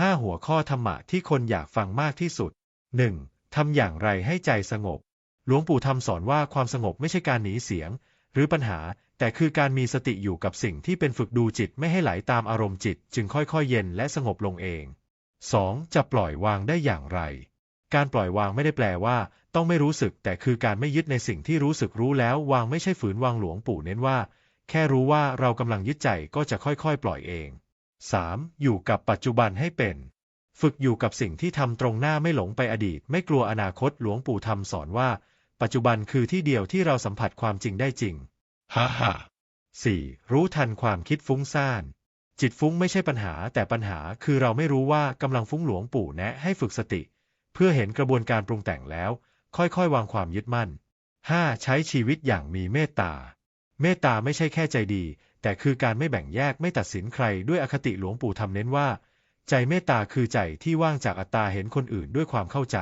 5 หัวข้อธรรมะที่คนอยากฟังมากที่สุด 1. ทำอย่างไรให้ใจสงบ หลวงปู่ทำสอนว่าความสงบไม่ใช่การหนีเสียง หรือปัญหา แต่คือการมีสติอยู่กับสิ่งที่เป็นฝึกดูจิตไม่ให้ไหลตามอารมณ์จิต จึงค่อยๆ เย็นและสงบลงเอง 2. จะปล่อยวางได้อย่างไร การปล่อยวางไม่ได้แปลว่า ต้องไม่รู้สึก แต่คือการไม่ยึดในสิ่งที่รู้สึกรู้แล้ววางไม่ใช่ฝืนวางหลวงปู่เน้นว่า แค่รู้ว่าเรากำลังยึดใจก็จะค่อยๆ ปล่อยเอง 3. อยู่กับปัจจุบันให้เป็น ฝึกอยู่กับสิ่งที่ทำตรงหน้าไม่หลงไปอดีต ไม่กลัวอนาคตหลวงปู่ทำสอนว่า ปัจจุบันคือที่เดียวที่เราสัมผัสความจริงได้จริงฮ่าฮ่า 4. รู้ทันความคิดฟุ้งซ่าน จิตฟุ้งไม่ใช่ปัญหา แต่ปัญหาคือเราไม่รู้ว่ากำลังฟุ้งหลวงปู่แนะให้ฝึกสติ เพื่อเห็นกระบวนการปรุงแต่งแล้ว ค่อยๆ วางความยึดมั่น 5. ใช้ชีวิตอย่างมีเมตตา เมตตาไม่ใช่แค่ใจดี แต่คือการไม่แบ่งแยกไม่ตัดสินใครด้วยอคติหลวงปู่ทำเน้นว่า ใจเมตตาคือใจที่ว่างจากอัตตาเห็นคนอื่นด้วยความเข้าใจ